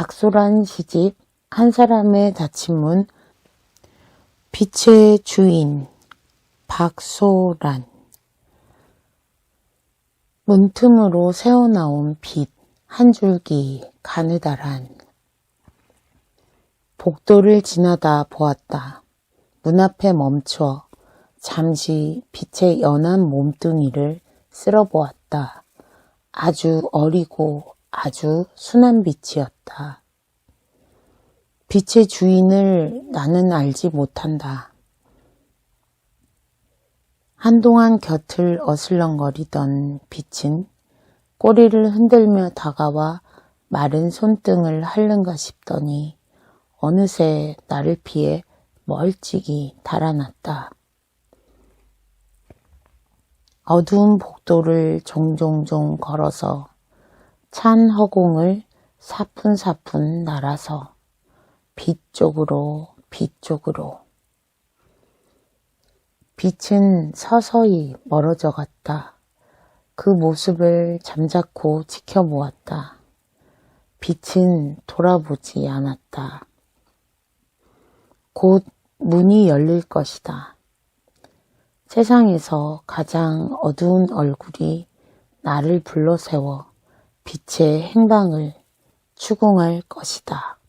박소란 시집 한 사람의 닫힌 문 빛의 주인 박소란 문틈으로 새어나온 빛 한 줄기 가느다란 복도를 지나다 보았다. 문 앞에 멈춰 잠시 빛의 연한 몸뚱이를 쓸어보았다. 아주 어리고 아주 순한 빛이었다. 빛의 주인을 나는 알지 못한다. 한동안 곁을 어슬렁거리던 빛은 꼬리를 흔들며 다가와 마른 손등을 핥는가 싶더니 어느새 나를 피해 멀찍이 달아났다. 어두운 복도를 종종종 걸어서 찬 허공을 사푼사푼 날아서 빛 쪽으로 빛 쪽으로 빛은 서서히 멀어져 갔다. 그 모습을 잠자코 지켜보았다. 빛은 돌아보지 않았다. 곧 문이 열릴 것이다. 세상에서 가장 어두운 얼굴이 나를 불러세워 빛의 행방을 추궁할 것이다.